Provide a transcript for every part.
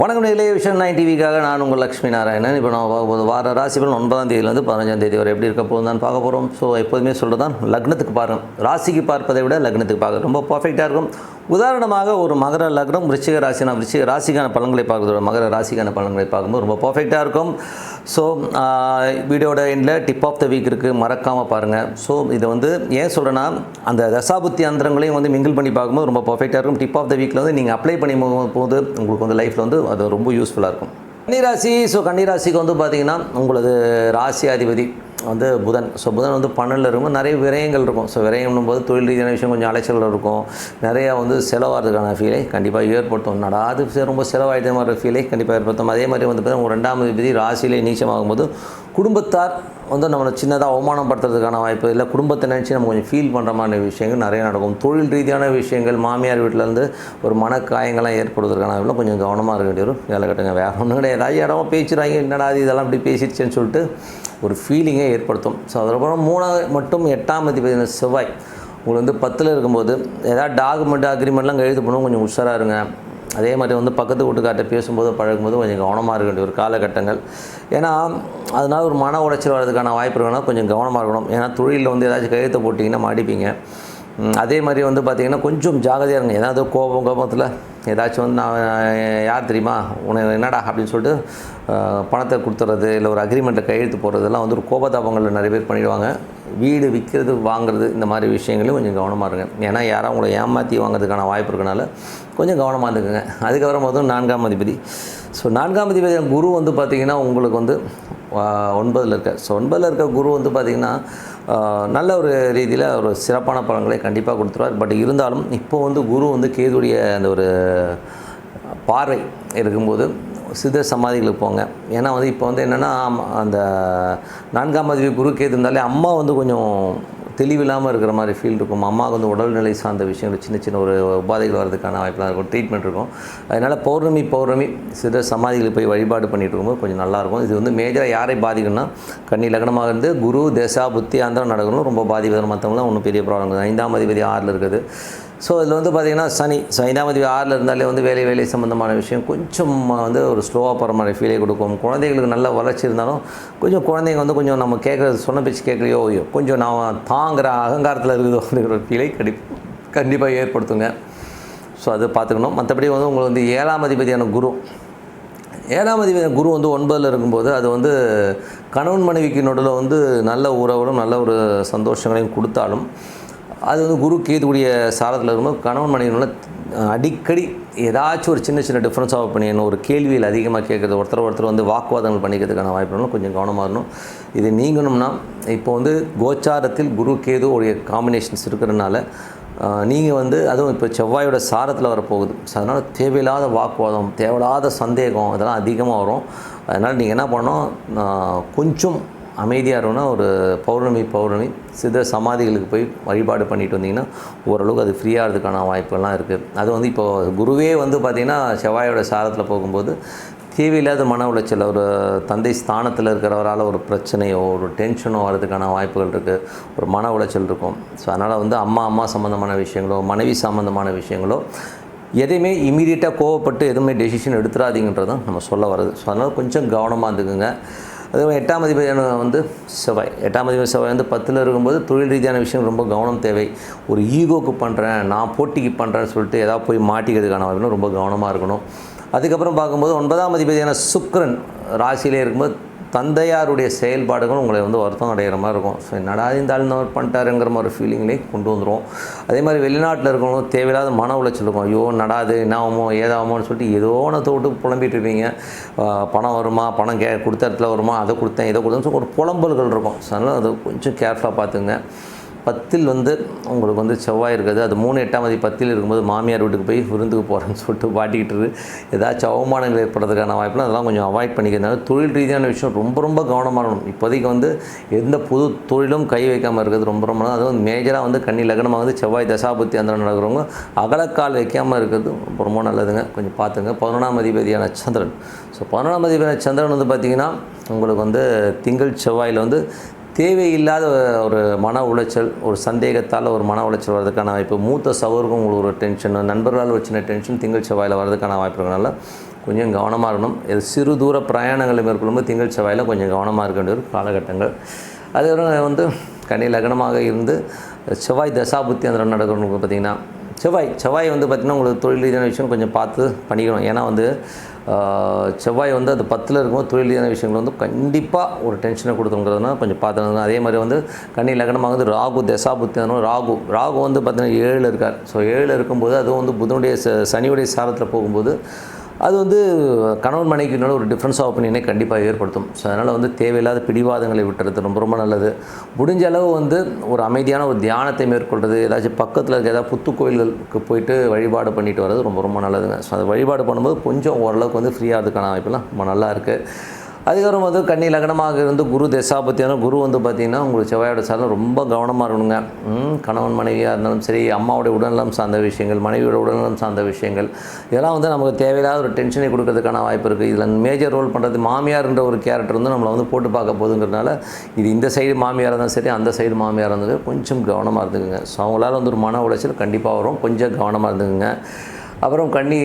வணக்கம் நிலைய விஷயம் நைன் டிவிக்காக நான் உங்கள் லக்ஷ்மி நாராயணன். இப்போ நான் பார்க்க போது வார ராசி பலன் ஒன்பதாம் தேதியிலேருந்து பதினஞ்சாம் தேதி வரை எப்படி இருக்க போகுதுன்னு தான் பார்க்க போகிறோம் ஸோ எப்போதுமே சொல்கிறது தான் லக்னத்துக்கு பாருங்கள் ராசிக்கு பார்ப்பதை விட லக்னத்துக்கு பார்க்க ரொம்ப பர்ஃபெக்டாக இருக்கும். உதாரணமாக ஒரு மகர லக்னம் விருச்சிக ராசினா விருச்சிக ராசிக்கான பலன்களை பார்க்குறதோட மகர ராசிக்கான பலன்களை பார்க்கும்போது ரொம்ப பர்ஃபெக்டாக இருக்கும். ஸோ வீடியோட எண்டில் டிப் ஆஃப் த வீக் இருக்குது மறக்காமல் பாருங்கள் ஸோ இதை வந்து ஏன் சொல்கிறேன்னா அந்த தசாபுத்தி அந்தரங்களையும் வந்து மிங்கிள் பண்ணி பார்க்கும்போது ரொம்ப பர்ஃபெக்டாக இருக்கும். டிப் ஆஃப் த வீக்கில் வந்து நீங்கள் அப்ளை பண்ணி போது உங்களுக்கு வந்து லைஃப்பில் வந்து அது ரொம்ப யூஸ்ஃபுல்லாக இருக்கும். கன்னிராசி ஸோ கன்னிராசிக்கு வந்து பார்த்தீங்கன்னா உங்களது ராசி அதிபதி வந்து புதன். ஸோ புதன் வந்து பன்னெண்டில் இருக்கும். நிறைய விரயங்கள் இருக்கும். ஸோ விரயம்னும் போது தொழில் ரீதியான விஷயம் கொஞ்சம் அலைச்சல் இருக்கும். நிறையா வந்து செலவாகிறதுக்கான ஃபீலை கண்டிப்பாக ஏற்படுத்தும். நடாது ரொம்ப செலவாகிட்டே மாதிரி ஃபீலை கண்டிப்பாக ஏற்படுத்தும். அதே மாதிரி வந்து பார்த்தீங்கன்னா ஒரு ரெண்டாம் விதி ராசியிலே நீச்சமாகும்போது குடும்பத்தார் வந்து நம்மளை சின்னதாக அவமானப்படுத்துறதுக்கான வாய்ப்பு இல்லை. குடும்பத்தை நினச்சி நம்ம கொஞ்சம் ஃபீல் பண்ணுற மாதிரி விஷயங்கள் நிறைய நடக்கும். தொழில் ரீதியான விஷயங்கள் மாமியார் வீட்டிலேருந்து ஒரு மனக்காயங்கள்லாம் ஏற்படுவதற்கான வாய்ப்புல கொஞ்சம் கவனமாக இருக்க வேண்டிய ஒரு காலகட்டங்க வேறு ஒன்றும் கிடையாது. ஏதாவது இடமா பேச்சுறாங்க என்னடா இது? இதெல்லாம் இப்படி பேசிடுச்சேன்னு சொல்லிட்டு ஒரு ஃபீலிங்கை ஏற்படுத்தும். ஸோ அதுக்கப்புறம் மூணாவது மட்டும் எட்டாம் அதிபதி செவ்வாய். உங்களுக்கு வந்து பத்தில் இருக்கும்போது ஏதாவது டாக்குமெண்ட் அக்ரிமெண்ட்லாம் கையெழுத்து பண்ணவும் கொஞ்சம் உஷாராக இருங்க. அதே மாதிரி வந்து பக்கத்து வீட்டுக்கார்ட்ட பேசும்போது பழகும்போது கொஞ்சம் கவனமாக இருக்க வேண்டிய ஒரு காலகட்டங்கள். ஏன்னா அதனால் ஒரு மன உளைச்சல் வர்றதுக்கான வாய்ப்பு இருக்குன்னா கொஞ்சம் கவனமாக இருக்கணும். ஏன்னா தொழிலில் வந்து ஏதாச்சும் கையெழுத்தை போட்டிங்கன்னா மாடிப்பீங்க. அதே மாதிரி வந்து பார்த்திங்கன்னா கொஞ்சம் ஜாகிரதையாக இருங்க. ஏதாவது கோபம் கோபத்தில் ஏதாச்சும் வந்து நான் யார் தெரியுமா? உனக்கு என்னடா அப்படின்னு சொல்லிட்டு பணத்தை கொடுத்துறது இல்லை ஒரு அக்ரிமெண்ட்டை கையெழுத்து போடுறதெல்லாம் வந்து ஒரு கோபதாபங்களில் நிறைய பேர் பண்ணிடுவாங்க. வீடு விற்கிறது வாங்குறது இந்த மாதிரி விஷயங்களையும் கொஞ்சம் கவனமாக இருங்க. ஏன்னா யாரும் உங்களை ஏமாற்றி வாங்குறதுக்கான வாய்ப்பு இருக்கனால கொஞ்சம் கவனமாக இருந்துக்குங்க. அதுக்கப்புறம் மொத்தம் நான்காம் அதிபதி. ஸோ நான்காம் அதிபதி குரு வந்து பார்த்திங்கன்னா உங்களுக்கு வந்து ஒன்பதில் இருக்க ஸோ ஒன்பதில் இருக்க குரு வந்து பார்த்திங்கன்னா நல்ல ஒரு ரீதியில் ஒரு சிறப்பான பலன்களை கண்டிப்பாக கொடுத்துருவார். பட் இருந்தாலும் இப்போ வந்து குரு வந்து கேதுடைய அந்த ஒரு பார்வை இருக்கும்போது சித சமாதிகளுக்கு போங்க. ஏன்னா வந்து இப்போ வந்து என்னென்னா அந்த நான்காம் அதிபதி குரு கேது இருந்தாலே அம்மா வந்து கொஞ்சம் தெளிவில்லாமல் இருக்கிற மாதிரி ஃபீல் இருக்கும். அம்மாவுக்கு வந்து உடல்நிலை சார்ந்த விஷயங்கள் சின்ன சின்ன ஒரு உபாதைகள் வர்றதுக்கான வாய்ப்பெலாம் இருக்கும் ட்ரீட்மெண்ட் இருக்கும். அதனால் பௌர்ணமி பௌர்ணமி சிறு சமாதிகளுக்கு போய் வழிபாடு பண்ணிட்டு இருக்கும்போது கொஞ்சம் நல்லாயிருக்கும் இது வந்து மேஜராக யாரை பாதிக்கும்னா கன்னி லக்னமாக இருந்து குரு தசா புத்தி அந்த நடக்கணும் ரொம்ப பாதிப்பதர் மற்றவங்களாம் ஒன்றும் பெரிய ப்ராப்ளம் ஐந்தாம் அதிபதி ஆறில் இருக்குது ஸோ இதில் வந்து பார்த்திங்கன்னா சனி ஸோ ஐந்தாம் தேதி ஆறில் இருந்தாலே வந்து வேலை வேலை சம்மந்தமான விஷயம். கொஞ்சம் வந்து ஒரு ஸ்லோவாக போகிற மாதிரி ஃபீலை கொடுக்கும். குழந்தைகளுக்கு நல்ல வளர்ச்சி இருந்தாலும் கொஞ்சம் குழந்தைங்க வந்து கொஞ்சம் நம்ம கேட்குறது சொன்ன பேச்சு கேட்கலையோ கொஞ்சம் நான் தாங்குற அகங்காரத்தில் இருக்குதோ அப்படிங்கிற ஒரு ஃபீலை கடி கண்டிப்பாக ஏற்படுத்துங்க. ஸோ அது பார்த்துக்கணும். மற்றபடி வந்து உங்களுக்கு வந்து ஏழாம் அதிபதியான குரு. ஏழாம் அதிபதியான குரு வந்து ஒன்பதில் இருக்கும்போது அது வந்து கணவன் மனைவிக்கு நடுவில் வந்து நல்ல உறவுகளும் நல்ல ஒரு சந்தோஷங்களையும் கொடுத்தாலும் அது வந்து குரு கேதுடைய சாரத்தில் இருக்கும்போது கணவன் மனைவியோட அடிக்கடி ஏதாச்சும் ஒரு சின்ன சின்ன டிஃப்ரென்ஸ் ஆஃப் பண்ணிடணும் ஒரு கேள்வியில் அதிகமாக கேட்குறது ஒருத்தர் ஒருத்தர் வந்து வாக்குவாதங்கள் பண்ணிக்கிறதுக்கான வாய்ப்பு கொஞ்சம் கவனமாக இருக்கணும் இது நீங்கணும்னா இப்போ வந்து கோச்சாரத்தில் குரு கேது உடைய காம்பினேஷன்ஸ் இருக்கிறதுனால நீங்கள் வந்து அதுவும் இப்போ செவ்வாயோட சாரத்தில் வரப்போகுது. ஸோ அதனால் தேவையில்லாத வாக்குவாதம் தேவையில்லாத சந்தேகம் இதெல்லாம் அதிகமாக வரும். அதனால் நீங்கள் என்ன பண்ணணும் கொஞ்சம் அமைதியாக இருக்கணும்னா ஒரு பௌர்ணமி பௌர்ணமி சித சமாதிகளுக்கு போய் வழிபாடு பண்ணிட்டு வந்தீங்கன்னா ஓரளவுக்கு அது ஃப்ரீயாகிறதுக்கான வாய்ப்புகள்லாம் இருக்குது அது வந்து இப்போ குருவே வந்து பார்த்திங்கன்னா செவ்வாயோட சாரத்தில் போகும்போது தேவையில்லாத மன உளைச்சல் ஒரு தந்தை ஸ்தானத்தில் இருக்கிறவரால் ஒரு பிரச்சனையோ ஒரு டென்ஷனோ வரதுக்கான வாய்ப்புகள் இருக்குது ஒரு மன உளைச்சல் இருக்கும். ஸோ அதனால் வந்து அம்மா அம்மா சம்மந்தமான விஷயங்களோ மனைவி சம்மந்தமான விஷயங்களோ எதையுமே இமீடியட்டாக கோவப்பட்டு எதுவுமே டெசிஷன் எடுத்துடாதீங்கன்றது தான் நம்ம சொல்ல வர்றது. ஸோ அதனால் கொஞ்சம் கவனமாக இருந்துக்குங்க. அதே மாதிரி எட்டாம் அதிபதியான வந்து செவ்வாய். எட்டாம் அதிபதி செவ்வாய் வந்து பத்தில் இருக்கும்போது தொழில் ரீதியான விஷயம் ரொம்ப கவனம் தேவை. ஒரு ஈகோக்கு பண்ணுறேன் நான் போட்டிக்கு பண்ணுறேன்னு சொல்லிட்டு ஏதாவது போய் மாட்டிக்கிறதுக்கான வாய்ப்புனா ரொம்ப கவனமாக இருக்கணும். அதுக்கப்புறம் பார்க்கும்போது ஒன்பதாம் அதிபதியான சுக்ரன் ராசியிலே இருக்கும்போது தந்தையாருடைய செயல்பாடுகள் உங்களை வந்து வருத்தம் அடைகிற மாதிரி இருக்கும். ஸோ என்னடா இந்த ஆள் இந்த பண்ணிட்டாருங்கிற மாதிரி ஃபீலிங்லேயே கொண்டு வந்துடும் அதே மாதிரி வெளிநாட்டில் இருக்கவங்களும் தேவையில்லாத மன உளைச்சல் இருக்கும். ஐயோ நடாது என்ன ஆகுமோ ஏதாகுமோன்னு சொல்லிட்டு ஏதோ ஒன்று விட்டு புலம்பிட்டு இருப்பீங்க. பணம் வருமா? பணம் கே கொடுத்த இடத்துல வருமா? அதை கொடுத்தேன் இதை கொடுத்தேன்னு சொல்லி ஒரு புலம்பல்கள் இருக்கும். ஸோ அதனால் அது கொஞ்சம் கேர்ஃபுல்லாக பார்த்துங்க பத்தில் வந்து உங்களுக்கு வந்து செவ்வாய் இருக்குது. அது மூணு எட்டாம் தேதி பத்தில் இருக்கும்போது மாமியார் வீட்டுக்கு போய் விருந்துக்கு போகிறேன்னு சொல்லிட்டு பாட்டிக்கிட்டு ஏதாச்சும் அவமானங்கள் ஏற்படுறதுக்கான வாய்ப்புலாம் அதெல்லாம் கொஞ்சம் அவாய்ட் பண்ணிக்கிறதுனால தொழில் ரீதியான விஷயம் ரொம்ப ரொம்ப கவனமாக இருக்கணும். இப்போதைக்கு வந்து எந்த புது தொழிலும் கை வைக்காமல் இருக்கிறது ரொம்ப ரொம்ப நல்லது. அதுவும் மேஜராக வந்து கண்ணி லக்னமாக வந்து செவ்வாய் தசாபுத்தி அந்த நடக்கிறவங்க அகலக்கால் வைக்காமல் இருக்கிறது ரொம்ப ரொம்ப நல்லதுங்க. கொஞ்சம் பார்த்துங்க. பதினொன்றாம் அதிபதியான சந்திரன். ஸோ பதினொன்றாம் அதிபதியான சந்திரன் வந்து பார்த்திங்கன்னா உங்களுக்கு வந்து திங்கள் செவ்வாயில் வந்து தேவையில்லாத ஒரு மன உளைச்சல் ஒரு சந்தேகத்தால் ஒரு மன உளைச்சல் வர்றதுக்கான வாய்ப்பு மூத்த சவருக்கும் உங்களுக்கு ஒரு டென்ஷன் நண்பர்களால் ஒரு சின்ன டென்ஷன் திங்கள் செவ்வாயில் வர்றதுக்கான வாய்ப்பு இருக்கனால கொஞ்சம் கவனமாக இருக்கணும். இது சிறு தூர பிரயாணங்களை மேற்கொள்ளும்போது திங்கள் செவ்வாயில் கொஞ்சம் கவனமாக இருக்க வேண்டிய ஒரு காலகட்டங்கள். அதுக்கப்புறம் வந்து கனி லக்னமாக இருந்து செவ்வாய் தசாபுத்தி அந்த நடக்கணும் பார்த்திங்கன்னா செவ்வாய் செவ்வாய் வந்து பார்த்திங்கன்னா உங்களுக்கு தொழில் ரீதியான விஷயம் கொஞ்சம் பார்த்து பண்ணிக்கணும். ஏன்னா வந்து செவ்வாய் வந்து அது பத்தில் இருக்கும்போது தொழில் ரீதியான விஷயங்கள் வந்து கண்டிப்பாக ஒரு டென்ஷனை கொடுத்துங்கிறதுனால கொஞ்சம் பார்த்துருந்தோம் அதே மாதிரி வந்து கண்ணி லக்னமாக வந்து ராகு தசாபுத்தி ராகு. ராகு வந்து பார்த்திங்கன்னா ஏழில் இருக்கார். ஸோ ஏழில் இருக்கும்போது அதுவும் வந்து புதனுடைய ச சனியுடைய சாரத்தில் போகும்போது அது வந்து கணவன் மனைவிக்குனால ஒரு டிஃப்ரென்ஸ் ஆஃப் ஒப்பீனியனை கண்டிப்பாக ஏற்படுத்தும். ஸோ அதனால் வந்து தேவையில்லாத பிடிவாதங்களை விட்டுறது ரொம்ப ரொம்ப நல்லது. முடிஞ்ச அளவு வந்து ஒரு அமைதியான ஒரு தியானத்தை மேற்கொள்வது ஏதாச்சும் பக்கத்தில் இருக்க ஏதாவது புத்து கோயில்களுக்கு போயிட்டு வழிபாடு பண்ணிட்டு வர்றது ரொம்ப ரொம்ப நல்லதுங்க. ஸோ அதை வழிபாடு பண்ணும்போது கொஞ்சம் ஓரளவுக்கு வந்து ஃப்ரீயாகிறதுக்கான வாய்ப்பெல்லாம் ரொம்ப நல்லா இருக்குது அதுக்கப்புறம் வந்து கன்னி லக்னமாக இருந்து குரு தசாபத்தியான குரு வந்து பார்த்திங்கன்னா உங்களுக்கு செவ்வாயோட சாரம் ரொம்ப கவனமாக இருக்கணுங்க. கணவன் மனைவியாக இருந்தாலும் சரி அம்மாவுடைய உடல்நலம் சார்ந்த விஷயங்கள் மனைவியோட உடல்நலம் சார்ந்த விஷயங்கள் இதெல்லாம் வந்து நமக்கு தேவையில்லாத ஒரு டென்ஷனை கொடுக்கறதுக்கான வாய்ப்பு இருக்குது இதில் மேஜர் ரோல் பண்ணுறது மாமியார்ன்ற ஒரு கேரக்டர் வந்து நம்மளை வந்து போட்டு பார்க்க போதுங்கிறதுனால இது இந்த சைடு மாமியாராக இருந்தாலும் சரி அந்த சைடு மாமியாராக இருந்தாலும் கொஞ்சம் கவனமாக இருந்துக்குங்க. ஸோ அவங்களால வந்து ஒரு மன உளைச்சல் கண்டிப்பாக வரும். கொஞ்சம் கவனமாக இருந்துக்குங்க. அப்புறம் கன்னி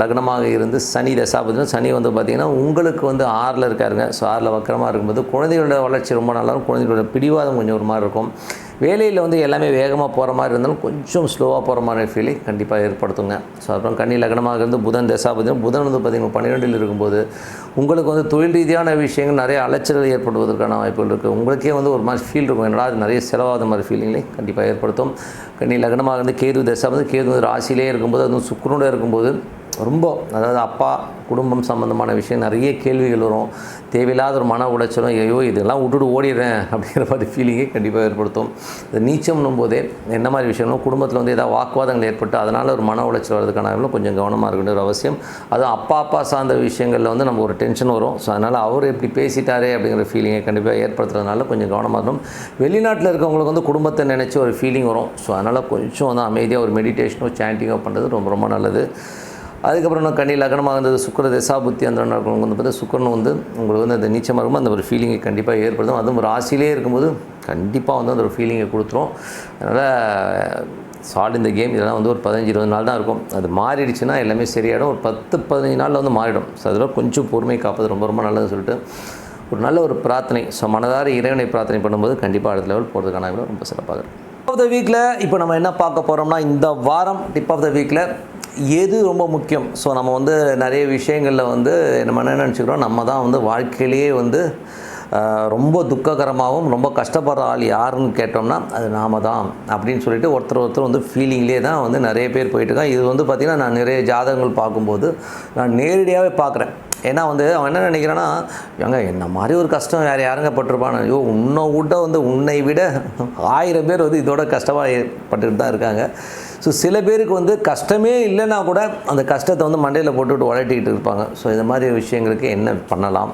லக்னமாக இருந்து சனி தசாபதினா சனி வந்து பார்த்திங்கன்னா உங்களுக்கு வந்து ஆறில் இருக்காருங்க. ஸோ ஆறில் வக்கரமாக இருக்கும்போது குழந்தைகளோட வளர்ச்சி ரொம்ப நல்லா இருக்கும். குழந்தைகளோட பிடிவாதம் கொஞ்சம் ஒரு மாதிரி இருக்கும். வேலையில் வந்து எல்லாமே வேகமாக போகிற மாதிரி இருந்தாலும் கொஞ்சம் ஸ்லோவாக போகிற மாதிரி ஃபீலிங் கண்டிப்பாக ஏற்படுத்துங்க. ஸோ அப்புறம் கன்னி லக்னமாக இருந்து புதன் தசாபதினா புதன் வந்து பார்த்திங்கன்னா பன்னிரெண்டில் இருக்கும்போது உங்களுக்கு வந்து தொழில் ரீதியான விஷயங்கள் நிறைய அலைச்சல்கள் ஏற்படுவதற்கான வாய்ப்புகள் இருக்குது உங்களுக்கே வந்து ஒரு மாதிரி ஃபீல் இருக்கும். என்னடா அது நிறைய செலவாத மாதிரி ஃபீலிங்லேயும் கண்டிப்பாக ஏற்படுத்தும். கன்னி லக்னமாக இருந்து கேது தசை வந்து கேது வந்து ராசியிலே இருக்கும்போது அதுவும் சுக்கரனோட இருக்கும்போது ரொம்ப அதாவது அப்பா குடும்பம் சம்மந்தமான விஷயம் நிறைய கேள்விகள் வரும். தேவையில்லாத ஒரு மன உளைச்சலும் ஐயோ இதெல்லாம் விட்டுட்டு ஓடிடுறேன் அப்படிங்கிற மாதிரி ஃபீலிங்கே கண்டிப்பாக ஏற்படுத்தும். இந்த நீச்சம்னும் போதே என்ன மாதிரி விஷயங்களும் குடும்பத்தில் வந்து ஏதாவது வாக்குவாதங்கள் ஏற்பட்டு அதனால் ஒரு மன உளைச்சல் வரதுக்கான கொஞ்சம் கவனமாக இருக்க ஒரு அவசியம். அதுவும் அப்பா அப்பா சார்ந்த விஷயங்களில் வந்து நம்ம ஒரு டென்ஷன் வரும். ஸோ அதனால் அவர் இப்படி பேசிட்டாரே அப்படிங்கிற ஃபீலிங்கை கண்டிப்பாக ஏற்படுத்துறதுனால கொஞ்சம் கவனமாக இருக்கணும். வெளிநாட்டில் இருக்கவங்களுக்கு வந்து குடும்பத்தை நினச்சி ஒரு ஃபீலிங் வரும். ஸோ அதனால் கொஞ்சம் வந்து அமைதியாக ஒரு மெடிடேஷனோ சாண்டிங்கோ பண்ணுறது ரொம்ப ரொம்ப நல்லது. அதுக்கப்புறம் நான் கண்ணி லக்னமாக இருந்தது சுக்கர தசாபுத்தி அந்த வந்து பார்த்தா சுக்கரன் வந்து உங்களுக்கு வந்து அந்த நீச்சமாக இருக்கும்போது அந்த ஒரு ஃபீலிங்கை கண்டிப்பாக ஏற்படுத்தும். அதுவும் ஒரு ராசியிலே இருக்கும்போது கண்டிப்பாக வந்து அந்த ஒரு ஃபீலிங்கை கொடுத்துரும். அதனால் சால்ட் இந்த கேம் இதெல்லாம் வந்து ஒரு பதினஞ்சு இருபது நாள் தான் இருக்கும். அது மாறிடுச்சுன்னா எல்லாமே சரியாயிடும். ஒரு பத்து பதினஞ்சு நாளில் வந்து மாறிடும். ஸோ அதில் கொஞ்சம் பொறுமை காப்பது ரொம்ப ரொம்ப நல்லதுன்னு சொல்லிட்டு ஒரு நல்ல ஒரு பிரார்த்தனை ஸோ மனதார இறைவனை பிரார்த்தனை பண்ணும்போது கண்டிப்பாக அடுத்த லெவல் போகிறதுக்கான ரொம்ப சிறப்பாக இருக்கும். டிப் ஆஃப் த வீக்கில் இப்போ நம்ம என்ன பார்க்க போகிறோம்னா இந்த வாரம் டிப் ஆஃப் த வீக்கில் எது ரொம்ப முக்கியம்? ஸோ நம்ம வந்து நிறைய விஷயங்களில் வந்து நம்ம என்ன நினச்சிக்கிறோம்? நம்ம தான் வந்து வாழ்க்கையிலேயே வந்து ரொம்ப துக்ககரமாகவும் ரொம்ப கஷ்டப்படுற ஆள் யாருன்னு கேட்டோம்னா அது நாம தான் அப்படின்னு சொல்லிட்டு ஒருத்தர் ஒருத்தர் வந்து ஃபீலிங்லேயே தான் வந்து நிறைய பேர் போயிட்டுருக்கான் இது வந்து பார்த்திங்கன்னா நான் நிறைய ஜாதகங்கள் பார்க்கும்போது நான் நேரடியாகவே பார்க்குறேன் ஏன்னா வந்து அவன் என்ன நினைக்கிறான்னா ஏங்க என்ன மாதிரி ஒரு கஷ்டம் வேறு யாருங்க பட்டிருப்பான் ஐயோ உன்னை விட வந்து உன்னை விட ஆயிரம் பேர் வந்து இதோட கஷ்டமாக பட்டுட்டு தான் இருக்காங்க. ஸோ சில பேருக்கு வந்து கஷ்டமே இல்லைன்னா கூட அந்த கஷ்டத்தை வந்து மண்டையில் போட்டுவிட்டு உலட்டிக்கிட்டு இருப்பாங்க. ஸோ இந்த மாதிரி விஷயங்களுக்கு என்ன பண்ணலாம்?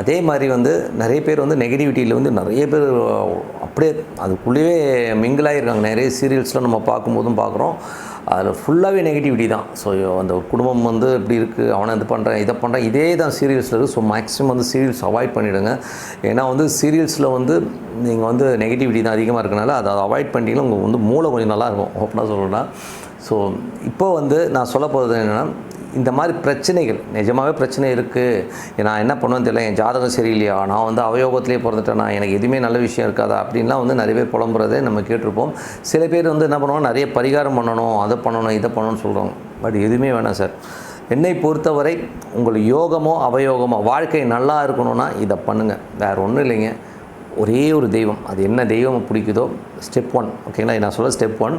அதே மாதிரி வந்து நிறைய பேர் வந்து நெகட்டிவிட்டியில் வந்து நிறைய பேர் அப்படியே அதுக்குள்ளேயே மிங்கிளாகிருக்காங்க நிறைய சீரியல்ஸ்லாம் நம்ம பார்க்கும்போதும் பார்க்குறோம். அதில் ஃபுல்லாகவே நெகட்டிவிட்டி தான். ஸோ அந்த குடும்பம் வந்து இப்படி இருக்குது அவனை இது பண்ணுறேன் இதை பண்ணுறேன் இதே தான் சீரியல்ஸில் இருக்குது ஸோ மேக்ஸிமம் வந்து சீரியல்ஸ் அவாய்ட் பண்ணிவிடுங்க ஏன்னா வந்து சீரியல்ஸில் வந்து நீங்கள் வந்து நெகட்டிவிட்டி தான் அதிகமாக இருக்கனால அதை அவாய்ட் பண்ணிட்டீங்கன்னா உங்களுக்கு வந்து மூளை கொஞ்சம் நல்லாயிருக்கும் ஓப்பனாக சொல்லணும்னா. ஸோ இப்போ வந்து நான் சொல்ல போகிறது என்னென்னா இந்த மாதிரி பிரச்சனைகள் நிஜமாகவே பிரச்சனை இருக்குது நான் என்ன பண்ணுவேன்னு தெரியல என் ஜாதகம் சரியில்லையா? நான் வந்து அவயோகத்திலே பிறந்துட்டேனா? எனக்கு எதுவுமே நல்ல விஷயம் இருக்காதா? அப்படின்லாம் வந்து நிறைய பேர் புலம்புறதே நம்ம கேட்டிருப்போம். சில பேர் வந்து என்ன பண்ணுவாங்க நிறைய பரிகாரம் பண்ணணும் அதை பண்ணணும் இதை பண்ணணும்னு சொல்கிறாங்க பட் எதுவுமே வேணாம் சார். என்னை பொறுத்தவரை உங்கள் யோகமோ அவயோகமோ வாழ்க்கை நல்லா இருக்கணும்னா இதை பண்ணுங்கள் வேறு ஒன்றும் இல்லைங்க. ஒரே ஒரு தெய்வம். அது என்ன தெய்வம் பிடிக்குதோ? ஸ்டெப் ஒன் ஓகேங்களா நான் சொல்ல ஸ்டெப் ஒன்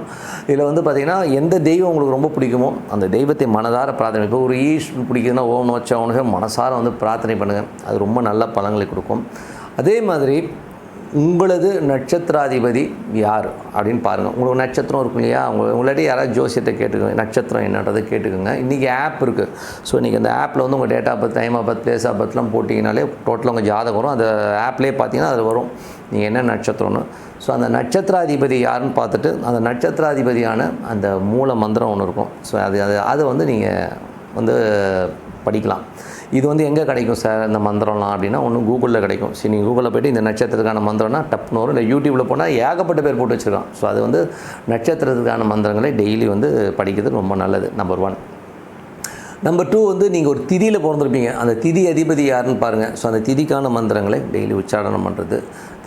இதில் வந்து பார்த்திங்கன்னா எந்த தெய்வம் உங்களுக்கு ரொம்ப பிடிக்குமோ அந்த தெய்வத்தை மனதார பிரார்த்தனை இப்போ ஒரு ஈஷ் பிடிக்குதுன்னா ஓம் நோச்சா மனசார வந்து பிரார்த்தனை பண்ணுங்கள் அது ரொம்ப நல்ல பலங்களை கொடுக்கும். அதே மாதிரி உங்களது நட்சத்திராதிபதி யார்? அப்படின்னு பாருங்கள் உங்களுக்கு நட்சத்திரம் இருக்கும் இல்லையா? உங்கள் உங்களாட்டி யாராவது ஜோசியத்தை கேட்டுக்கோங்க. நட்சத்திரம் என்னன்றது கேட்டுக்கோங்க. இன்றைக்கி ஆப் இருக்குது ஸோ இன்றைக்கி அந்த ஆப்பில் வந்து உங்கள் date of birth time of birth place of பர்த்லாம் போட்டிங்கனாலே டோட்டலாக உங்கள் ஜாதகம் வரும். அந்த ஆப்லேயே பார்த்தீங்கன்னா அது வரும். நீங்கள் என்ன நட்சத்திரம்னு. ஸோ அந்த நட்சத்திராதிபதி யாருன்னு பார்த்துட்டு அந்த நட்சத்திராதிபதியான அந்த மூல மந்திரம் ஒன்று இருக்கும். ஸோ அது அது அதை வந்து நீங்கள் வந்து படிக்கலாம். இது வந்து எங்கே கிடைக்கும் சார் இந்த மந்திரம்லாம் அப்படின்னா? ஒன்று கூகுளில் கிடைக்கும். சரி நீங்கள் கூகுளில் போய்ட்டு இந்த நட்சத்திரத்துக்கான மந்திரம்னா டப்னு வரும். இல்லை யூடியூப்பில் போனால் ஏகப்பட்ட பேர் போட்டு வச்சுருக்கான். ஸோ அது வந்து நட்சத்திரத்துக்கான மந்திரங்களை டெய்லி வந்து படிக்கிறது ரொம்ப நல்லது நம்பர் ஒன் நம்பர் டூ வந்து நீங்கள் ஒரு திதியில் பிறந்திருப்பீங்க. அந்த திதி அதிபதி யாருன்னு பாருங்கள் ஸோ அந்த திதிக்கான மந்திரங்களை டெய்லி உச்சாரணம் பண்ணுறது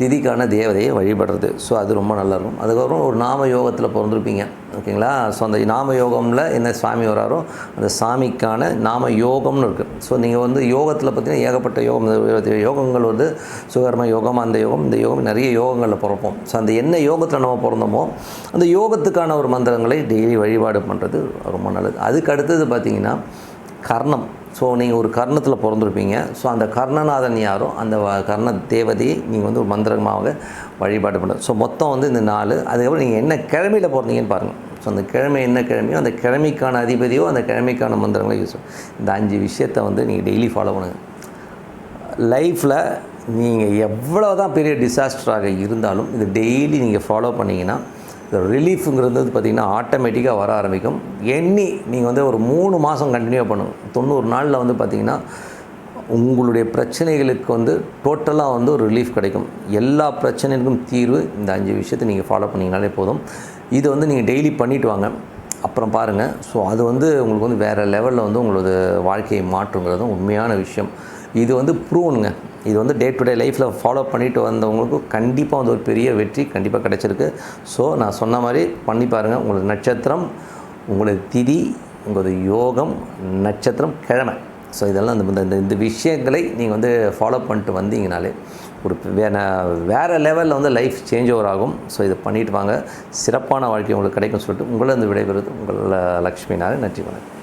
திதிக்கான தேவதையை வழிபடுறது. ஸோ அது ரொம்ப நல்லாயிருக்கும் அதுக்கப்புறம் ஒரு நாம யோகத்தில் பிறந்திருப்பீங்க. ஓகேங்களா? ஸோ அந்த நாம யோகமில் என்ன சாமி வராரோ அந்த சாமிக்கான நாம யோகம்னு இருக்குது ஸோ நீங்கள் வந்து யோகத்தில் பார்த்தீங்கன்னா ஏகப்பட்ட யோகம் யோகங்கள் வந்து சுகர்ம யோகம் அந்த யோகம் இந்த யோகம் நிறைய யோகங்களில் பிறப்போம். ஸோ அந்த என்ன யோகத்தில் நம்ம பிறந்தோமோ அந்த யோகத்துக்கான ஒரு மந்திரங்களை டெய்லி வழிபாடு பண்ணுறது ரொம்ப நல்லது. அதுக்கு அடுத்தது பார்த்திங்கன்னா கர்ணம். ஸோ நீங்கள் ஒரு கர்ணத்தில் பிறந்திருப்பீங்க. ஸோ அந்த கர்ணநாதன் யாரோ அந்த வ- கர்ண தேவதையை நீங்கள் வந்து ஒரு மந்திரமாக வழிபாடு பண்ண ஸோ மொத்தம் வந்து இந்த நாலு அதுக்கப்புறம் நீங்கள் என்ன கிழமையில் பிறந்தீங்கன்னு பாருங்கள் ஸோ அந்த கிழமை என்ன கிழமையோ அந்த கிழமைக்கான அதிபதியோ அந்த கிழமைக்கான மந்திரங்களை யூஸ் இந்த அஞ்சு விஷயத்தை வந்து நீங்கள் டெய்லி ஃபாலோ பண்ணுங்கள் லைஃப்பில் நீங்கள் எவ்வளோ தான் பெரிய டிசாஸ்டராக இருந்தாலும் இது டெய்லி நீங்கள் ஃபாலோ பண்ணிங்கன்னா ரிலீஃபுங்கிறது வந்து பார்த்திங்கன்னா ஆட்டோமேட்டிக்காக வர ஆரம்பிக்கும். எண்ணி நீங்கள் வந்து ஒரு மூணு மாதம் கண்டினியூ பண்ணுங்க தொண்ணூறு நாளில் வந்து பார்த்திங்கன்னா உங்களுடைய பிரச்சனைகளுக்கு வந்து டோட்டலாக வந்து ஒரு ரிலீஃப் கிடைக்கும். எல்லா பிரச்சனைக்கும் தீர்வு இந்த அஞ்சு விஷயத்தை நீங்கள் ஃபாலோ பண்ணிங்கனாலே போதும். இதை வந்து நீங்கள் டெய்லி பண்ணிட்டு வாங்க. அப்புறம் பாருங்கள் ஸோ அது வந்து உங்களுக்கு வந்து வேறு லெவலில் வந்து உங்களோட வாழ்க்கையை மாற்றுங்கிறதும் உண்மையான விஷயம். இது வந்து ப்ரூவனுங்க இது வந்து டே டு டே லைஃப்பில் ஃபாலோ பண்ணிட்டு வந்தவங்களுக்கு கண்டிப்பாக வந்து ஒரு பெரிய வெற்றி கண்டிப்பாக கிடைச்சிருக்கு. ஸோ நான் சொன்ன மாதிரி பண்ணி பாருங்கள் உங்களோட நட்சத்திரம் உங்களோட திதி உங்களது யோகம் நட்சத்திரம் கிழமை. ஸோ இதெல்லாம் இந்த இந்த இந்த விஷயங்களை நீங்கள் வந்து ஃபாலோ பண்ணிட்டு வந்தீங்கனாலே ஒரு வே வேறு லெவலில் வந்து லைஃப் சேஞ்ச் ஓவர் ஆகும். ஸோ இதை பண்ணிட்டு வாங்க. சிறப்பான வாழ்க்கை உங்களுக்கு கிடைக்கும் சொல்லிட்டு உங்களை வந்து விடைபெறுவது உங்கள் லக்ஷ்மி நாராயண் நன்றி வணக்கம்.